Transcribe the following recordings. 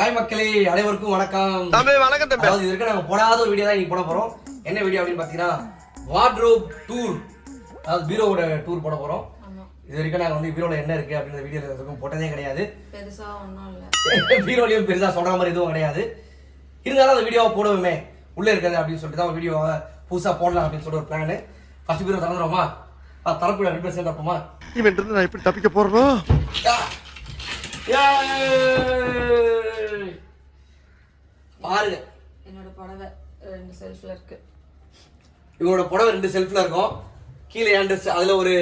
Hi மக்களே அனைவருக்கும் வணக்கம். தம்பி வணக்கம் தம்பி. அதாவது இது வரைக்கும் நாங்க போடாத ஒரு வீடியோ தான் இன்னைக்கு போட போறோம். என்ன வீடியோ அப்படின்னு பாத்தீங்கன்னா வார்ட்ரோப் டூர் அதாவது பீரோவோட டூர் போட போறோம். இது வரைக்கும் நாங்க வந்து பீரோல என்ன இருக்கு அப்படின்ற வீடியோ எதுவும் போட்டதே கிடையாது. பெருசா ஒன்றும் இல்லை. பீரோலையும் பெருசா சொல்ற மாதிரி எதுவும் கிடையாது. இருந்தாலும் அந்த வீடியோவை போடுவோமே. உள்ள இருக்கிறது அப்படின்னு சொல்லிட்டு தான் வீடியோவை புதுசா போடலாம் அப்படின்னு சொல்லிட்டு ஒரு பிளான் ஃபர்ஸ்ட் பீரோ திறந்துருவோமா தரப்புல ரெண்டு பேர் இவன் இருந்து நான் எப்படி தப்பிக்க போறோம் பாருங்க. என்னோட புடவை ரெண்டு செல்ஃப்ல இருக்கு. இவங்களோட புடவை ரெண்டு செல்ஃப்ல இருக்கும். கீழே என் ட்ரெஸ் அதுல ஒரு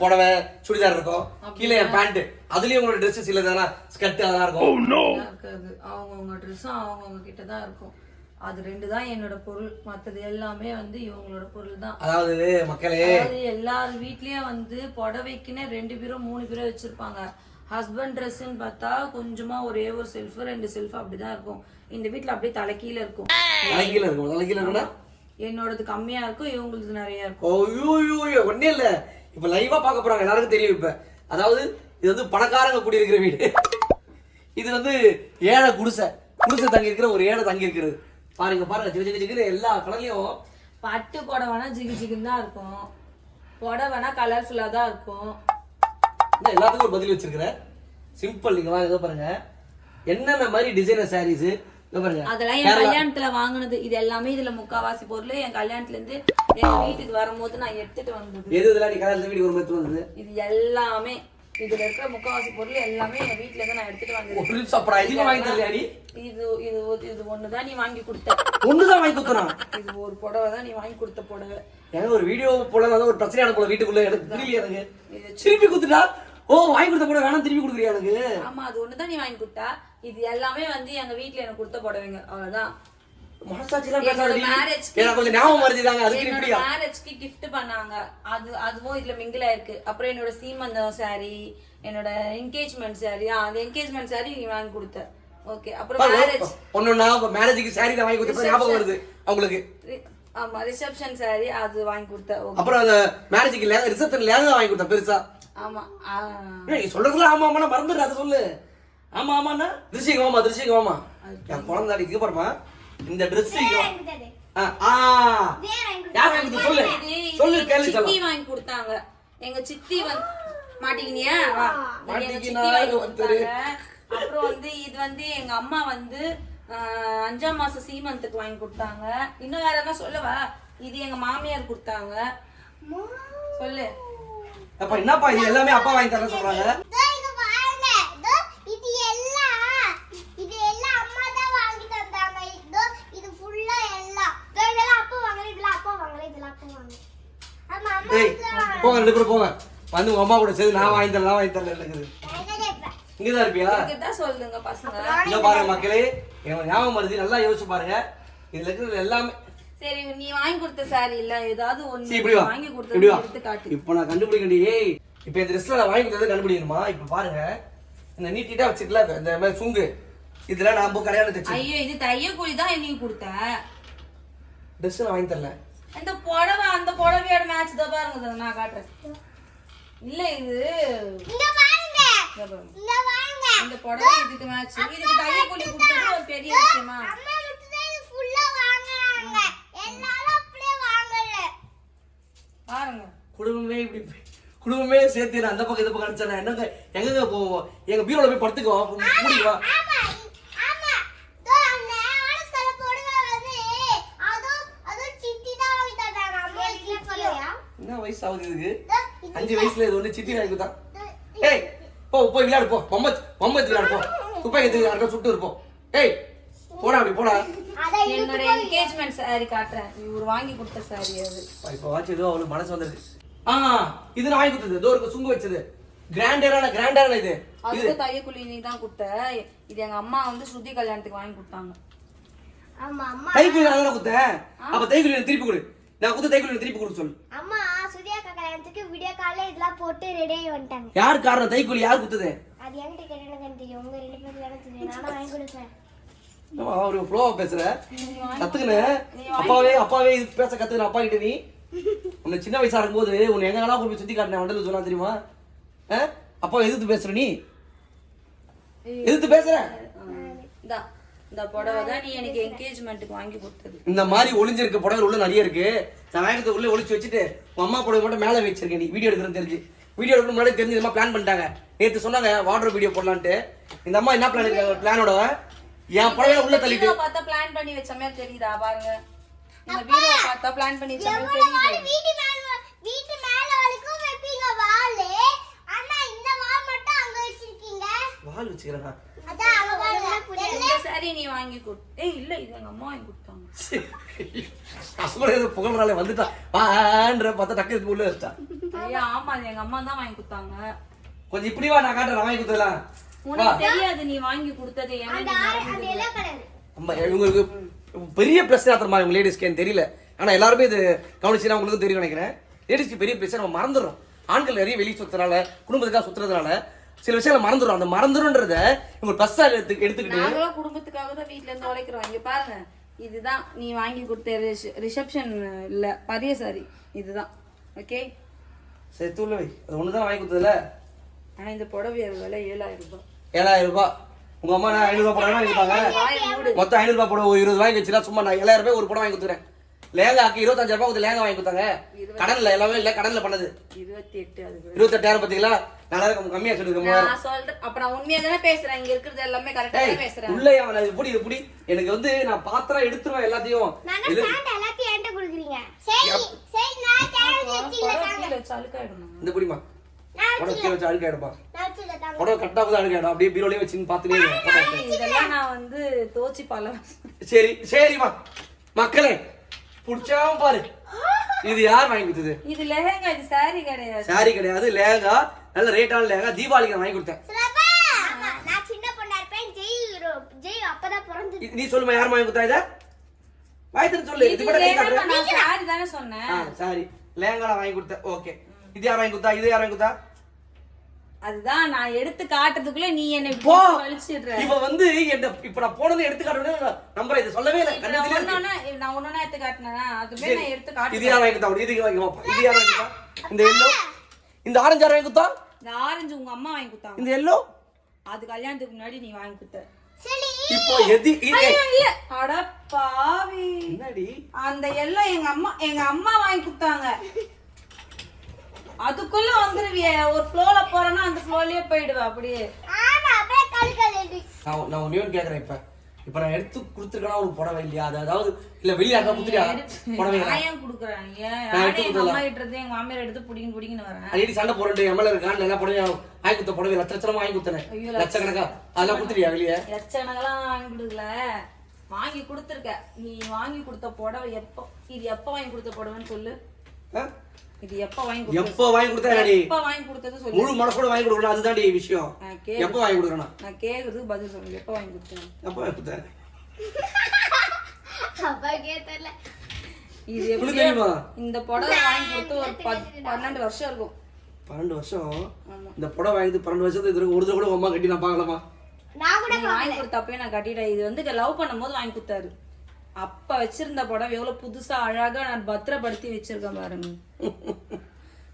புடவை சுடிதார் இருக்கும். கீழே என் பேண்ட் அதுலயும் உங்களோட ட்ரெஸ் சில தானே ஸ்கர்ட் அதெல்லாம் இருக்கும் இதெல்லாம் இருக்காது. அவங்கவுங்க ட்ரெஸ்ஸும் அவங்கவுங்க கிட்ட தான் இருக்கும். அது ரெண்டு தான் என்னோட பொருள். மத்தது எல்லாமே வந்து இவங்களோட பொருள் தான். அதாவது மக்களே. அதாவது எல்லார் வீட்லயும் வந்து புடவைக்குன்னு ரெண்டு பீரோ மூணு பீரோ வச்சிருப்பாங்க. ஹஸ்பண்ட் ட்ரெஸ்ன்னு பார்த்தா கொஞ்சமா ஒரே ஒரு செல்ஃப் ரெண்டு செல்ஃப் அப்படிதான் இருக்கும். இந்த வீட்ல அப்படியே தலைக்கீழ இருக்கும். தலைகீழ இருக்கும். தலைகீழ இருக்கும்னா? என்னோடது கம்மியா இருக்கும் இவங்களது நிறைய இருக்கும். ஐயோ ஒன்னே இல்ல. இப்ப லைவா பார்க்க போறாங்க. எல்லாருக்கும் தெரியும் இப்ப. அதாவது இது வந்து பணக்காரங்க கூடி இருக்கிற வீடு. இது வந்து ஏழை குடிசை. குடிசை தங்கி இருக்கிற ஒரு ஏழை தங்கி இருக்கிறது பாருங்க பாருங்க. ஜிகு ஜிகு ஜிகுன்னு எல்லா கலர்லயும் பட்டு புடவைனா ஜிகு ஜிகுன்னு தான் இருக்கும். புடவைனா கலர்ஃபுல்லா தான் இருக்கும். என்ன எல்லாத்துக்கும் ஒரு பதில் வச்சிருக்கிற சிம்பிள் நீங்க வாங்க இதோ பாருங்க. என்னென்ன மாதிரி டிசைனர் சாரீஸ் அதெல்லாம் என் கல்யாணத்துல வாங்குனது. இது எல்லாமே இதுல முக்காவாசி பொருள் என் கல்யாணத்துல இருந்து எங்க வீட்டுக்கு வரும்போது நான் எடுத்துட்டு வந்தது. எது இதெல்லாம் நீ கல்யாணத்து வீட்டுக்கு மாதிரி வந்தது? இது எல்லாமே. இதுல இருக்கிற முக்காவாசி பொருள் எல்லாமே எங்க வீட்ல இருந்து நான் எடுத்துட்டு அப்புறம் அதிகமா வாங்கி தரலையா நீ இது இது இது ஒண்ணுதான் நீ வாங்கி கொடுத்த. ஒண்ணுதான் வாங்கி கொடுத்தனா? இது ஒரு புடவை தான் நீ வாங்கி கொடுத்த புடவை. ஏங்க ஒரு வீடியோ போல ஒரு பிரச்சனையான போல வீட்டுக்குள்ள. எனக்கு புரியல எனக்கு. திருப்பி கொடுத்துட்டா? ஓ வாங்கி கொடுத்த கூட வேணாம் திருப்பி கொடுக்குறியா எனக்கு? ஆமா அது ஒண்ணுதான் நீ வாங்கி கொடுத்தா. இது எல்லாமே வந்து எங்க வீட்ல எனக்கு கொடுத்த புடவைங்க. அவ்வளவுதான். மேரேஜ்க்கு gift பண்ணாங்க. அது அதுவும் இதுல மிங்கிள் ஆயிருக்கு. அப்புறம் என்னோட சீமந்தம் saree என்னோட என்கேஜ்மெண்ட் ஆ, அந்த என்கேஜ்மெண்ட் saree நீ வாங்கி கொடுத்த. ஓகே அப்புறம் மேரேஜ் ஒன்னொன்னா மேரேஜுக்கு சாரி தான் வாங்கி கொடுத்த. ஞாபகம் வருது அவங்களுக்கு. ஆமா ரிசப்ஷன் saree அது வாங்கி கொடுத்த. அப்புறம் அந்த மேரேஜுக்கு ரிசப்ஷன் லேங்க வாங்கி கொடுத்த பெருசா. ஆமா நீ சொல்றதுல ஆமா ஆமா மறந்துடு அதை சொல்லு. ஆமா ஆமாண்ணா. திருச்சிக்கு வாமா திருச்சிக்கு வாமா என் குழந்தை அடிக்கு பாருமா இந்த ட்ரெஸ்? சொல்லு. சொல்லு கேள்வி சித்தி வாங்கி கொடுத்தாங்க. எங்க சித்தி வந்து. கொடுத்தாங்க. அப்புறம் வந்து இது வந்து எங்க அம்மா வந்து ஆஹ், அஞ்சாம் மாசம் சீமந்துக்கு வாங்கி கொடுத்தாங்க. இன்னும் வேற என்ன சொல்லவா இது எங்க மாமியார் கொடுத்தாங்க. சொல்லு. அப்ப என்னப்பா இது? எல்லாமே அப்பா வாங்கி தர சொல்றாங்க இதோ இது பாருங்க. இதோ இது எல்லாம் இது எல்லாம் அம்மா தான் வாங்கி தந்தாங்க. இதோ இது full-ஆ எல்லாம். இதோ இதெல்லாம் அப்பா வாங்கல, இதெல்லாம் அப்பா வாங்கல, இதெல்லாம் அப்பா வாங்கல. வாங்கல. போங்க ரெண்டு பேரும் போங்க. வந்து உங்க அம்மா கூட சேர்ந்து நான் வாங்கி தரலாம் வாங்கி தரல இருக்குது நான். இங்கதான் இருப்பியா? இதுதான் சொல்லுங்க பசங்க. இங்க பாருங்க மக்களே ஞாபகம் வருது நல்லா யோசிச்சு பாருங்க. இதுல இருக்கிறது எல்லாமே சரி நீ வாங்கி கொடுத்த சாரி இல்ல ஏதாவது ஒண்ணு வாங்கி கொடுத்தது எடுத்து காட்டு. இப்போ நான் கண்டுபிடிக்கண்டி ஏய் இப்போ இந்த ட்ரெஸ்ல நான் வாங்கி கொடுத்தது கண்டுபிடிக்கணுமா? இப்போ பாருங்க. இந்த நீட்டிட்டா வச்சிருக்கல இந்த மாதிரி சுங்கு. இதெல்லாம் நான் கல்யாணம் தச்சு ஐயோ இது தையக்கூலி தான் என்னைக்கு கொடுத்த. ட்ரெஸ் நான் வாங்கி தரல. இந்த புடவை அந்த புடவையோட மேட்ச் தான் பாருங்க இதை நான் காட்டுறேன். இல்ல இது. இந்த புடவை இதுக்கு மேட்ச் இதுக்கு தையக்கூலி கொடுத்தது ஒரு பெரிய விஷயமா. பாருங்க. குடும்பமே இப்படி குடும்பமே சேர்த்து அந்த பக்கம் இந்த பக்கம் அடிச்சா என்னங்க எங்கங்க போவோம்? எங்க பீரோல போய் படுத்துக்குவோம். முடிவா ஆமா, ஆமா. இதோ அந்த ஆனஸ்தல புடவை வந்து, அதுவும் அதுவும் சித்தி தான் வாங்கி தந்தாங்க. அம்மா சித்தியா? என்ன வயசு ஆகுது இதுக்கு இதோ? இது அஞ்சு வயசுல இது வந்து சித்தி வாங்கி கொடுத்தா ஏய் போ போய் விளையாடு போ. பொம்மை பொம்மை விளையாடு போ. துப்பாக்கி எடுத்து யாருக்கா சுட்டு இருப்போம் ஏய் போடா அப்படி போடா. அதை என்னோட என்கேஜ்மெண்ட் saree காட்டுறேன். இவர் வாங்கி கொடுத்த saree அது. இப்போ வாட்ச் ஏதோ அவளுக்கு மனசு வந்துருச்சு ஆ இது நான் வாங்கி கொடுத்தது. இதோ இருக்கு சுங்கு வச்சது. கிராண்டரான கிராண்டரான இது. அதுக்கு தையக்கூலி நீ தான் கொடுத்த. இது எங்க அம்மா வந்து ஸ்ருதி கல்யாணத்துக்கு வாங்கி கொடுத்தாங்க. ஆமா அம்மா தைக்குலி நான் தானே கொடுத்தேன்? அப்ப தைக்குலி எனக்கு திருப்பி கொடு. நான் கொடுத்த தைக்குலி எனக்கு திருப்பி கொடு சொல்லு. கல்யாணத்துக்கு விடிய காலையில இதெல்லாம் போட்டு ரெடி ஆகி வந்துட்டாங்க. யார் காரணம் தைக்குலி யார் கொடுத்தது அது என்கிட்ட கேட்டு எனக்கு தெரியும். உங்க ரெண்டு பேருக்கு தானே தெரியும். நானும் வாங்கி கொடுப்பேன் என்னம்மா, ஒரு ஃப்ளோவா பேசுற? கத்துக்கின அப்பாவே அப்பாவே இது பேச கத்துக்கின அப்பா கிட்ட நீ? உன்னை சின்ன வயசா இருக்கும்போது உன்னை எங்கெல்லாம் போய் சுத்தி காட்டின வண்டல் சொன்னா தெரியுமா? ஆ? அப்பா எதிர்த்து பேசுற நீ? எதிர்த்து பேசுற? இந்தா புடவை தான் நீ எனக்கு என்கேஜ்மெண்ட்டுக்கு வாங்கி கொடுத்தது. இந்த மாதிரி ஒளிஞ்சிருக்க புடவை உள்ள நிறைய இருக்கு. உள்ள ஒளிச்சு வச்சுட்டு உன் அம்மா புடவை மட்டும் மேலே வச்சிருக்கேன் நீ. வீடியோ எடுக்கிறேன்னு தெரிஞ்சு. வீடியோ எடுக்க முன்னாடி தெரிஞ்சு இந்த பிளான் பண்ணிட்டாங்க. நேற்று சொன்னாங்க வாட்டர் வீடியோ போடலான்ட்டு. இந்த அம்மா என்ன பிளான் இருக்காங்க பிளானோட என் புடவை உள்ள தள்ளிட்டு. பார்த்தா பிளான் பண்ணி வச்ச மாதிரி தெரியுதா பாருங்க. இந்த பீரோவை பார்த்தா பிளான் பண்ணி வச்ச மாதிரி தெரியுது. வீட்டு மேல வரைக்கும் வைப்பீங்க வாலு ஆனா இந்த வால் மட்டும் அங்க வச்சிருக்கீங்க. வால் வச்சுக்கிறேன் சாரி நீ வாங்கி கொடு. ஏய் இல்ல இது எங்க அம்மா வாங்கி கொடுத்தாங்க. புகழ்றாலே வந்துட்டான் வான்ற பார்த்தா டக்கு உள்ள ஐயா ஆமா அது எங்க அம்மா தான் வாங்கி கொடுத்தாங்க. கொஞ்சம் இப்படி வா நான் காட்டுறேன் வாங்கி கொடுத்துடலாம் உனக்கு தெரியாது நீ வாங்கி கொடுத்தது நம்ம இவங்களுக்கு பெரிய பிரச்சனை ஆத்திரமா இவங்க லேடிஸ்க்கு எனக்கு தெரியல. ஆனா எல்லாருமே இது கவனிச்சுனா உங்களுக்கு தெரியும் நினைக்கிறேன். லேடிஸ்க்கு பெரிய பிரச்சனை நம்ம மறந்துடுறோம். ஆண்கள் நிறைய வெளியே சுத்துறதுனால குடும்பத்துக்காக சுத்துறதுனால சில விஷயங்களை மறந்துடும் அந்த மறந்துடும்ன்றத இவங்க ப்ளஸ் எடுத்து எடுத்துக்கிட்டு நாங்களும் குடும்பத்துக்காக தான் வீட்ல இருந்து உழைக்கிறோம். இங்க பாருங்க. இதுதான். நீ வாங்கி கொடுத்த ரிசப்ஷன் இல்ல பரிய சாரி இதுதான். ஓகே சரி தூள் வை. அது ஒன்று தான் வாங்கி கொடுத்ததுல? ஆனா இந்த புடவை விலை ஏழாயிரம் ரூபாய். ஏழாயிரம் ரூபாய். உங்க அம்மா நான் ஐநூறுபா படம் வாங்கிட்டாங்க மொத்தம் ஐநூறுபா படம் ஒரு இருபது வாங்கி வச்சுனா சும்மா நான் ஏழாயிரம் ரூபாய் ஒரு படம் வாங்கி கொடுத்துறேன். லேங்காக்கு இருபத்தஞ்சாயிரம் ரூபாய் லேங்கா வாங்கி கொடுத்தாங்க. கடன்ல எல்லாமே இல்ல. கடன்ல பண்ணது. இருபத்தி எட்டு இருபத்தெட்டாயிரம் பார்த்தீங்களா நல்லா இருக்கும் கம்மியா சொல்லிருக்க நான் சொல்றேன். அப்ப நான் உண்மையா தானே பேசுறேன். இங்க இருக்கிறது எல்லாமே கரெக்டா தான் பேசுறேன். உள்ள அவன் இது புடி புடி. எனக்கு வந்து நான் பாத்திரம் எடுத்துருவேன் எல்லாத்தையும். எல்லாத்தையும் என்கிட்ட கொடுக்குறீங்க. சரி சரி நான் இந்த புடிமா. கீழே வச்சு கட்டா போது அழுக்காயிடும் அப்படியே பீரோலயே வச்சுன்னு. இதெல்லாம் நான் வந்து தோச்சி பல சரி சரிம்மா மக்களே புடிச்சாம பாரு. இது யார் வாங்கி கொடுத்தது? இது லெஹங்கா இது சாரி கிடையாது. சாரி கிடையாது. லேங்கா நல்ல ரேட்டான லேங்கா தீபாவளிக்கு நான் வாங்கி கொடுத்தேன். நான் சின்ன பொண்ணா இருப்பேன். ஜெய் ஜெய் அப்பதான் பிறந்து இது- நீ சொல்லுமா யார் வாங்கி கொடுத்தா இத? வாய்த்து சொல்லு இது இது கூட கை காட்டுறேன் நான் சாரி தானே சொன்னேன். சாரி. லேங்கா நான் வாங்கி கொடுத்தேன். ஓகே. இது யார் வாங்கி கொடுத்தா? இது யார் வாங்கி கொடுத்தா? அதுதான் நான் எடுத்து காட்டுறதுக்குள்ள நீ என்னை போ. இவ வந்து என்ன இப்ப நான் போனதை எடுத்து காட்டணும் நம்புறேன். இது சொல்லவே இல்லை. நான் ஒன்னொன்னா எடுத்து காட்டினேன்? அதுவே நான் எடுத்து இது காட்டுறேன் யார் வாங்கி கொடுத்தா? இது வாங்கி. இது யார் வாங்கி கொடுத்தா? இந்த எல்லோ? இந்த ஆரஞ்சு யார் வாங்கி கொடுத்தா? இந்த ஆரஞ்சு உங்க அம்மா வாங்கி கொடுத்தாங்க. இந்த எல்லோ? அது கல்யாணத்துக்கு முன்னாடி நீ வாங்கி கொடுத்த. இப்போ எது இல்ல. அட பாவி. என்னடி? அந்த எல்லாம் எங்க அம்மா எங்க அம்மா வாங்கி கொடுத்தாங்க. அதுக்குள்ள வந்துருவிய. ஒரு ஃப்ளோல போறேன்னா அந்த ஃப்ளோலயே போயிடுவ அப்படியே. ஆமா அப்படியே கல் கல் நான் நான் ஒண்ணே ஒன்று கேட்குறேன் இப்ப. இப்ப நான் எடுத்து கொடுத்துருக்கேனா ஒரு புடவை இல்லையா? அது அதாவது இல்ல வெளியே அக்கா குத்துறியா புடவை ஏன் எடுத்து எங்க மாமியார் எடுத்து புடிங்க புடிங்கன்னு வரேன்? சண்டை போட்டு எம்எல்ஏ இருக்கான் நல்லா புடவை வாங்கி கொடுத்த புடவை லட்ச லட்சமா வாங்கி கொடுத்தேன். லட்சக்கணக்கா? அதெல்லாம் கொடுத்துறியா வெளியே? லட்சணங்களாம் வாங்கி கொடுக்கல. வாங்கி கொடுத்துருக்க. நீ வாங்கி கொடுத்த புடவை எப்போ இது எப்போ வாங்கி கொடுத்த புடவைன்னு சொல்லு? இது எப்போ வாங்கி எப்போ வாங்கி கொடுத்தா எப்போ வாங்கி கொடுத்தது சொல்லு. முழு மனசோட வாங்கி கொடுக்கணும். அதுதான்டி விஷயம். நான் கே எப்போ வாங்கி கொடுக்கணும்? நான் கேக்குறதுக்கு பதில் சொல்லு. எப்போ வாங்கி கொடுத்தேன்? எப்போ வாங்கி கொடுத்தேன்? அப்பா கேட்டல இது எப்படி தெரியுமா? இந்த புடவை வாங்கி கொடுத்து ஒரு பன்னெண்டு வருஷம் இருக்கும். பன்னெண்டு வருஷம்? ஆமா. இந்த புடவை வாங்கி பன்னெண்டு வருஷத்துக்கு இதுவரைக்கும் ஒரு தடவை கூட அம்மா கட்டி நான் பார்க்கலாமா? நான் கூட வாங்கி கொடுத்தப்பவே நான் கட்டிட்டேன். இது வந்து லவ் பண்ணும்போது வாங்கி கொடுத்தாரு. அப்ப வச்சிருந்த புடவை எவ்வளவு புதுசா அழகா நான் பத்திரப்படுத்தி வச்சிருக்கேன் பாருங்க.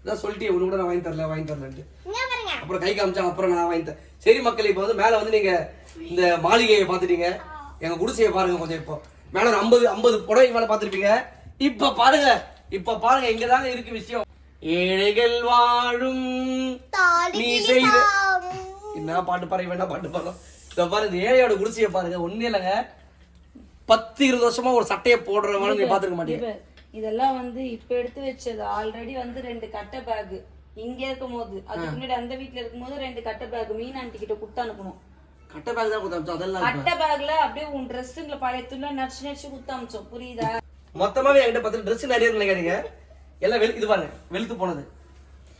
இதான் சொல்லிட்டே உனக்கு கூட நான் வாங்கி தரல வாங்கி தரலன்ட்டு. இங்க பாருங்க. அப்புறம் கை காமிச்சா அப்புறம் நான் வாங்கி தரேன். சரி மக்கள் இப்போ வந்து மேலே வந்து நீங்க இந்த மாளிகையை பார்த்துட்டீங்க. எங்க குடிசையை பாருங்க கொஞ்சம் இப்போ. மேலே ஒரு ஐம்பது ஐம்பது புடவை மேலே பார்த்துருப்பீங்க. இப்போ பாருங்க இப்போ பாருங்க இங்க தாங்க இருக்கு விஷயம். ஏழைகள் வாழும் நீ செய்த என்ன பாட்டு பாருங்க வேண்டாம் பாட்டு பாருங்க இந்த பாருங்க ஏழையோட குடிசையை பாருங்க ஒண்ணு இல்லைங்க. பத்து இருபது வருஷமா ஒரு சட்டையை போடுற மாதிரி நீங்க பாத்துருக்க மாட்டீங்க இதெல்லாம் வந்து இப்ப எடுத்து வச்சது ஆல்ரெடி வந்து ரெண்டு கட்டை பேக் இங்க இருக்கும் போது அதுக்கு முன்னாடி அந்த வீட்ல இருக்கும்போது ரெண்டு கட்டை பேக் மீன் ஆண்டி கிட்ட கொடுத்து அனுப்பணும். கட்டை பேக் தான் கொடுத்தா அதெல்லாம். கட்டை பேக்ல அப்படியே உன் ட்ரெஸ்ஸுங்களை பழைய துள்ள நடிச்சு நடிச்சு கொடுத்து அமிச்சோம் புரியுதா? மொத்தமாவே என்கிட்ட பத்து ட்ரெஸ் நிறைய நினைக்காதீங்க. எல்லாம் வெளு இது பாருங்க வெளுத்து போனது.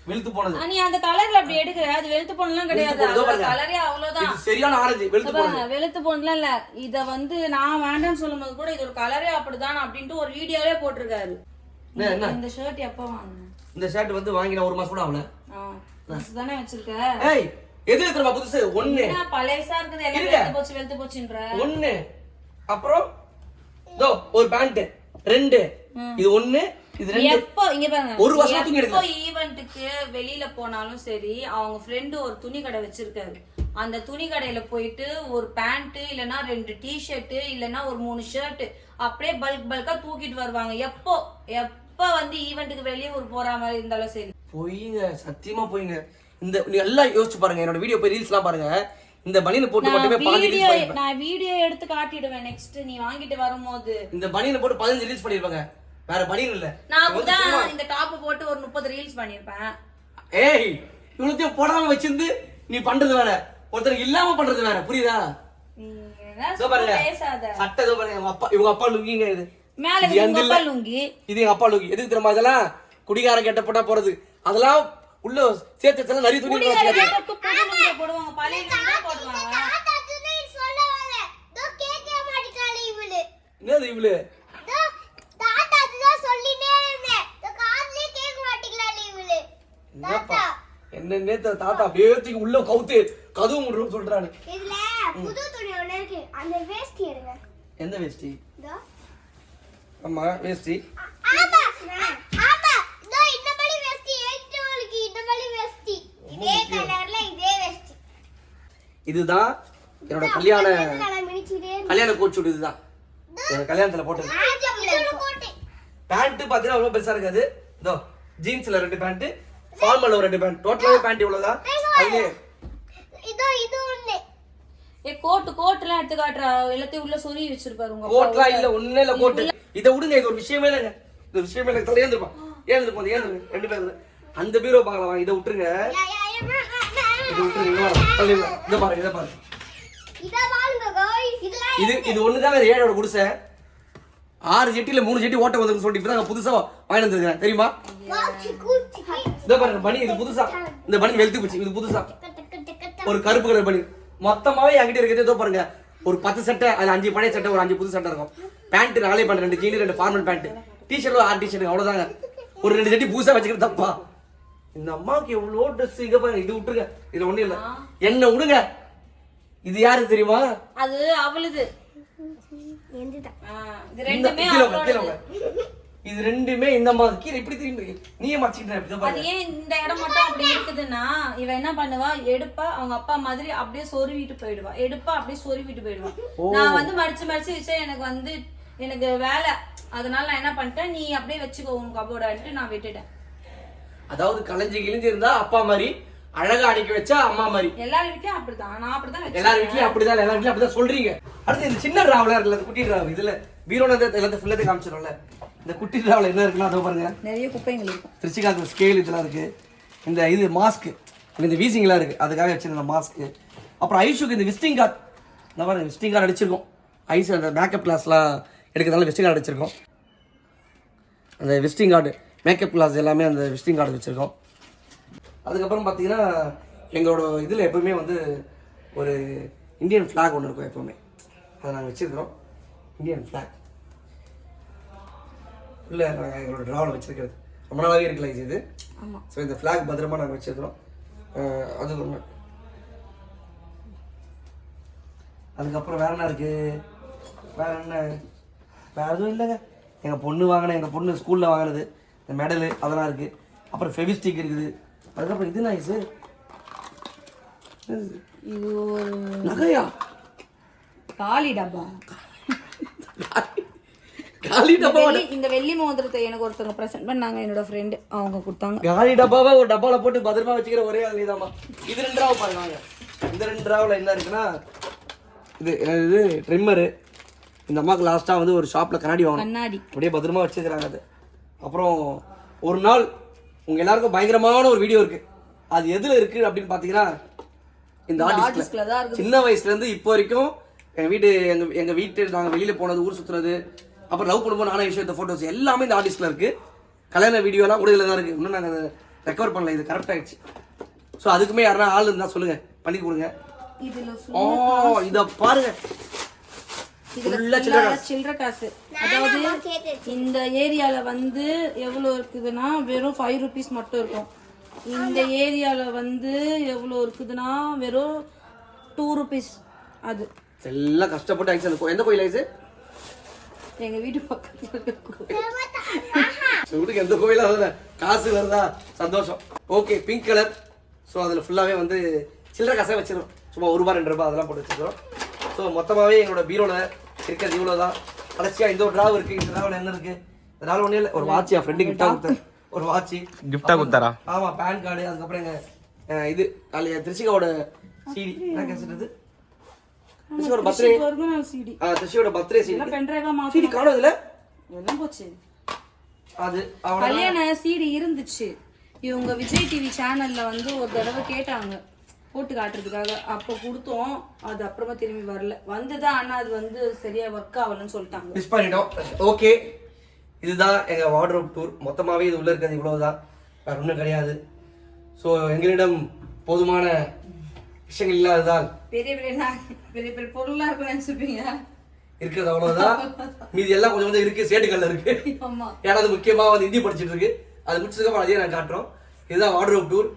வெளுத்து போனது. நீ அந்த கலர்ல அப்படி எடுக்கிற அது வெளுத்து போனலாம் கிடையாது. கலரே அவ்வளவுதான். சரியான ஆரஞ்சு வெளுத்து போனது. வெளுத்து போனதுலாம் இல்ல. இத வந்து நான் வேண்டாம்னு சொல்லும்போது கூட இதோட கலரே அப்படிதான் அப்படின்ட்டு ஒரு வீடியோவே போட்டிருக்காரு? இந்த ஷர்ட் எப்ப வாங்கின? இந்த ஷர்ட் வந்து வாங்கி நான் ஒரு மாசம் கூட ஆகல. தானே வச்சிருக்க? ஏய் எது எடுத்துருமா புதுசு? ஒண்ணு. பழையசா இருக்குது எல்லாம். வெளுத்து போச்சு வெளுத்து போச்சுன்ற? ஒண்ணு. அப்புறம் இதோ ஒரு பேண்ட் ரெண்டு. இது ஒண்ணு. இது எப்போ இங்க பாருங்க. ஒரு வருஷம் ஈவென்ட்டுக்கு வெளியில போனாலும் சரி அவங்க ஃப்ரெண்டு ஒரு துணி கடை வச்சிருக்காரு. அந்த துணி கடையில போயிட்டு ஒரு பேண்ட் இல்லனா ரெண்டு டிஷர்ட் இல்லனா ஒரு மூணு ஷர்ட் அப்படியே பல்க் பல்கா தூக்கிட்டு வருவாங்க. எப்போ எப்ப வந்து ஈவென்ட்டுக்கு வெளியே ஒரு போற மாதிரி இருந்தாலும் சரி. பொய்ங்க சத்தியமா பொய்ங்க. இந்த எல்லாம் யோசிச்சு பாருங்க. என்னோட வீடியோ போய் ரீல்ஸ்லாம் பாருங்க. இந்த பனியனை போட்டு மட்டுமே வீடியோ நான் வீடியோ எடுத்து காட்டிடுவேன் நெக்ஸ்ட் நீ வாங்கிட்டு வரும்போது. இந்த பனியனை போட்டு பதினஞ்சு ரீல்ஸ் பண்ணிருப்பாங்க. வேற பனியன் இல்ல நான் அப்படிதான் இந்த டாப் போட்டு ஒரு முப்பது ரீல்ஸ் பண்ணிருப்பேன் ஏய் இவ்வளத்தையும் போடாம வச்சிருந்து நீ பண்றது வேற ஒருத்தருக்கு இல்லாம பண்றது வேற புரியுதா சட்டை இவங்க அப்பா இவங்க அப்பா லுங்கிங்க இது மேல இது. அப்பா லுங்கி இது எங்க அப்பா லுங்கி எதுக்கு தெரியுமா இதெல்லாம் குடிகாரன் கெட்ட போட்டா போறது அதெல்லாம் உள்ள சேர்த்து வச்சாலும் நிறைய துணி குடிகார போடுவாங்க பழைய தான் போடுவாங்க தாத்தா துணை சொல்ல வரல இதோ கேட்க மாட்டேங்காளே இவளு என்னது இவ்வளவு இதோ தாத்தா அதுதான் சொல்லினே இருந்தேன் இதோ காதுலயே கேட்க மாட்டேங்கிறாளே இவளு என்னப்பா என்ன நேத்து தாத்தா அப்படியே தூக்கி உள்ள கவுத்து கதவு முடுறோம் சொல்றாரு. இதுல புது துணி ஒண்ணு இருக்கு. அந்த வேஷ்டி எடுங்க. எந்த வேஷ்டி ஆமா வேஷ்டி ஆமா. ஆமா. இதோ இந்த மாதிரி வேஷ்டி ஏற்றவளுக்கு இந்த மாதிரி வேஷ்டி இதே கலர்ல இதே. வேஷ்டி இதுதான் என்னோட கல்யாண கல்யாண கோச்சு இதுதான். என் கல்யாணத்துல போட்டது. பேண்ட் பாத்தீங்கன்னா அவ்வளவு பெருசா இருக்காது. இதோ ஜீன்ஸ்ல ரெண்டு பேண்ட் ஃபார்மல்ல ஒரு ரெண்டு பேண்ட் டோட்டலாவே பேண்ட் இவ்வளவுதான் அதுலயே இதோ இது ஒண்ணு. ஏ கோட்டு கோட்டுலாம் எடுத்து காட்டுறா. எல்லாத்தையும் உள்ள சொருகி வச்சிருப்பாரு உங்க. கோட்லாம் இல்ல ஒண்ணே இல்ல கோட்டு இதை விடுங்க இது ஒரு விஷயமே இல்லைங்க. இது ஒரு விஷயமே இல்லை தலையே இருந்திருப்பான் ஏந்திருப்போம் ஏந்திருங்க ரெண்டு பேரும் அந்த பீரோ பார்க்கலாம் இதை விட்டுருங்க. இதை விட்டுருங்க. இதை பாருங்க. இதை பாருங்க இத இது ஒண்ணுதாங்க இந்த ஏழோட குடிசை? ஆறு ஜெட்டில மூணு ஜெட்டி ஓட்ட வந்துருக்கு சொல்லிட்டு இப்பதான் புதுசா வாங்கி வந்திருக்கேன் தெரியுமா? இதை பாருங்க பனி இது புதுசா. இந்த பனி வெளுத்து போச்சு இது புதுசா. ஒரு கருப்பு கலர் பனி. மொத்தமாவே என்கிட்ட இருக்கிறது இதோ பாருங்க. ஒரு பத்து சட்டை அதுல அஞ்சு பழைய சட்டை ஒரு அஞ்சு புது சட்டை இருக்கும். பேண்ட் நாளே பேண்ட் ரெண்டு ஜீனி ரெண்டு ஃபார்மல் பேண்ட் டிஷர்ட் ஆறு டிஷர்ட் அவ்வளவுதாங்க. ஒரு ரெண்டு ஜட்டி புதுசா வச்சுக்கிறது தப்பா. இந்த அம்மாவுக்கு எவ்வளோ ட்ரெஸ் இங்க பாருங்க. இது விட்டுருங்க. இது ஒண்ணும் இல்ல. என்ன விடுங்க இது யாரு தெரியுமா? அது அவளுது. இது ரெண்டுமே இந்த அம்மா கீழே இப்படி திரும்பி நீயே மறைச்சிக்கிட்ட இப்படி அது ஏன் இந்த இடம் மட்டும் அப்படி இருக்குதுன்னா இவ என்ன பண்ணுவா? எடுப்பா அவங்க அப்பா மாதிரி அப்படியே சொருவிட்டு போயிடுவா. எடுப்பா அப்படியே சொருவிட்டு போயிடுவா. நான் வந்து மடிச்சு மடிச்சு வச்சா எனக்கு வந்து எனக்கு வேலை. அதனால நான் என்ன பண்ணிட்டேன்? நீ அப்படியே வச்சுக்கோ உன் கபோர்டான்ட்டு நான் விட்டுட்டேன். அதாவது கலைஞ்சு கிழிஞ்சு இருந்தா அப்பா மாதிரி அழகா அடிக்க வச்சா அம்மா மாதிரி. எல்லார் வீட்லயும் அப்படிதான். நான் அப்படிதான் எல்லார் வச்சேன் வீட்லயும் அப்படிதான் எல்லார் வீட்லயும் அப்படிதான் சொல்றீங்க. அடுத்து இந்த சின்ன டிராவலா இருக்குல்ல இந்த குட்டி டிராவல் இதுல இருந்து எல்லாத்தையும் ஃபுல்லாத்தையும் காமிச்சிடும்ல இந்த குட்டி டிராவல் என்ன இருக்குன்னா அதோ பாருங்க. நிறைய குப்பைகள் இருக்கும். திருச்சிகாந்த ஸ்கேல் இதெல்லாம் இருக்கு. இந்த இது மாஸ்க் இந்த வீசிங்லாம் இருக்கு. அதுக்காக வச்சிருந்த மாஸ்க் அப்புறம் ஐஷுக்கு இந்த விசிட்டிங் கார்டு இந்த பாருங்க விசிட்டிங் கார்டு அடிச்சிருக்கோம். ஐஸ் அந்த மேக்கப் கிளாஸ்லாம் எடுக்கிறதால விசிட்டிங் கார்டு அடிச்சிருக்கோம். அந்த விசிட்டிங் கார்டு மேக்கப் கிளாஸ் எல்லாமே அந்த விசிட்டிங் கார்டு வச்சுருக்கோம். அதுக்கப்புறம் பார்த்தீங்கன்னா எங்களோட இதில் எப்பவுமே வந்து ஒரு இந்தியன் ஃப்ளாக் ஒன்று இருக்கும் எப்பவுமே. அதை நாங்கள் வச்சுருக்கிறோம். இந்தியன் ஃப்ளாக் உள்ள நாங்கள் எங்களோட ட்ராவில் வச்சிருக்கிறது. ரொம்ப நாளாகவே இருக்குல்ல இது? ஸோ இந்த ஃப்ளாக் பத்திரமா நாங்கள் வச்சிருக்கிறோம். அது ஒன்று அதுக்கப்புறம் வேற என்ன இருக்கு? வேற என்ன? வேற எதுவும் இல்லைங்க. எங்கள் பொண்ணு வாங்கின எங்கள் பொண்ணு ஸ்கூலில் வாங்கினது இந்த மெடலு அதெல்லாம் இருக்கு. அப்புறம் ஃபெவிஸ்டிக் இருக்குது. அதுக்கப்புறம் இது நைஸு இது நகையா? காலி டப்பா. காலி இந்த டப்பா வெள்ளி இந்த வெள்ளி மோதிரத்தை எனக்கு ஒருத்தவங்க ப்ரெசென்ட் பண்ணாங்க. என்னோட ஃப்ரெண்டு அவங்க கொடுத்தாங்க. காலி டப்பாவை ஒரு டப்பால போட்டு பத்திரமா வச்சுக்கிற ஒரே ஆள் நீதாம்மா. இது ரெண்டு ராவ பாருங்க. இந்த ரெண்டு ராவில் என்ன இருக்குன்னா இது இது ட்ரிம்மரு இந்த அம்மாவுக்கு லாஸ்ட்டாக வந்து ஒரு ஷாப்பில் கண்ணாடி வாங்கணும். கண்ணாடி. அப்படியே பத்திரமா வச்சுக்கிறாங்க அது. அப்புறம் ஒரு நாள் உங்க எல்லாருக்கும் பயங்கரமான ஒரு வீடியோ இருக்கு. அது எதுல இருக்கு அப்படின்னு பாத்தீங்கன்னா இந்த ஆர்டிஸ்ட்ல சின்ன வயசுல இருந்து இப்போ வரைக்கும் எங்க வீட்டு எங்க எங்க வீட்டு நாங்க வெளியில போனது ஊர் சுத்துறது அப்புறம் லவ் பண்ணும்போது நானே விஷயத்த போட்டோஸ் எல்லாமே இந்த ஆர்டிஸ்ட்ல இருக்கு. கல்யாண வீடியோலாம் கூட இதுல தான் இருக்கு. இன்னும் நாங்க அதை ரெக்கவர் பண்ணல. இது கரெக்ட் ஆயிடுச்சு. ஸோ அதுக்குமே யாரா ஆள் இருந்தா சொல்லுங்க. பண்ணி கொடுங்க. ஓ இத பாருங்க. சில்லறை காசு. அதாவது இந்த ஏரியால வந்து எவ்வளவு இருக்குதுன்னா வெறும் ஃபைவ் ருபீஸ் மட்டும் இருக்கும். இந்த ஏரியால வந்து எவ்வளவு இருக்குதுன்னா வெறும் டூ ருபீஸ் அது. எல்லாம் கஷ்டப்பட்டு எந்த கோயில் ஆயிடுச்சு எங்க வீட்டு பக்கத்துல கோயில். வீட்டுக்கு எந்த கோயிலும் அதில் காசு வருதா? சந்தோஷம். ஓகே பிங்க் கலர் ஸோ அதில் ஃபுல்லாகவே வந்து சில்லறை காசை வச்சிடும் சும்மா ஒரு ரூபா ரெண்டு ரூபா அதெல்லாம் போட்டு வச்சிருக்கோம் ஸோ மொத்தமாகவே எங்களோட பீரோவில் இருக்கிறது இவ்வளோ தான் கடைசியாக இந்த ஒரு ட்ராவ் இருக்குது இந்த ட்ராவில் என்ன இருக்குது இந்த ட்ராவல் ஒன்றும் இல்லை ஒரு வாட்ச் என் ஃப்ரெண்டு கிஃப்டாக கொடுத்தேன். ஒரு வாட்ச் கிஃப்டா கொடுத்தாரா? ஆமாம் பேன் கார்டு அதுக்கப்புறம் எங்கள் இது காலைய திருச்சிகாவோட சிடி என்ன கேசட் பர்த்டே ஒரிஜினல் சிடி ஆ திருச்சியோட பர்த்டே சிடி எல்லாம் பென்ட்ரைவா சிடி மாத்தி காணும் இதில் எல்லாம் போச்சு? அது அவன கல்யாண சீடி இருந்துச்சு. இவங்க விஜய் டிவி சேனல்ல வந்து ஒரு தடவை கேட்டாங்க. போட்டு காட்டுறதுக்காக. அப்போ கொடுத்தோம். அது அப்புறமா திரும்பி வரல. வந்ததா ஆனா அது வந்து சரியா ஒர்க் ஆகலன்னு சொல்லிட்டாங்க. மிஸ் பண்ணிட்டோம். ஓகே இதுதான் எங்கள் வார்ட்ரோப் டூர் மொத்தமாகவே இது உள்ளே இருக்கிறது இவ்வளவுதான். வேறு ஒன்றும் கிடையாது. ஸோ எங்களிடம் போதுமான விஷயங்கள் இல்லாததால் பெரிய பெரிய பெரிய பெரிய பொருளா இருக்கும் நினைச்சுப்பீங்க இருக்கிறது அவ்வளவுதான். மீதி எல்லாம் கொஞ்சம் கொஞ்சம் இருக்கு சேட்டுக்கல்ல இருக்கு. ஏன்னா அது முக்கியமாக வந்து ஹிந்தி படிச்சிட்டு இருக்கு. அது முடிச்சதுக்கப்புறம் அதையும் நான் காட்டுறோம். இதுதான் வார்ட்ரோப் டூர்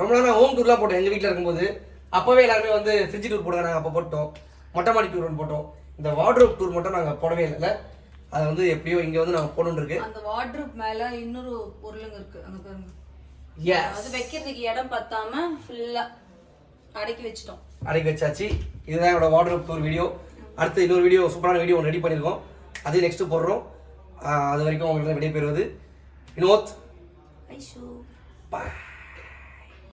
ரொம்ப நாள் ஹோம் டூர்லாம் போட்டோம். எங்கள் வீட்டில் இருக்கும்போது. அப்போவே எல்லாருமே வந்து ஃப்ரிட்ஜ் டூர் போடுங்க நாங்கள் அப்போ போட்டோம். மொட்டை மாடி டூர் ஒன்று போட்டோம். இந்த வார்ட்ரோப் டூர் மட்டும் நாங்கள் போடவே இல்லை. அது வந்து எப்படியோ இங்கே வந்து நாங்கள் போடணுன்னு இருக்கு. அந்த வார்ட்ரூப் மேல இன்னொரு பொருளுங்க இருக்கு. அங்க பாருங்க. அது வைக்கிறதுக்கு இடம் பத்தாம ஃபுல்லா அடக்கி வச்சிட்டோம். அடக்கி வச்சாச்சு. இதுதான் என்னோட வார்ட்ரோப் டூர் வீடியோ அடுத்து இன்னொரு வீடியோ சூப்பரான வீடியோ ஒன்று ரெடி பண்ணியிருக்கோம். அதையும் நெக்ஸ்ட் போடுறோம். அது வரைக்கும் உங்களுக்கு விடைபெறுவது வினோத். ஐஷோ. Bye.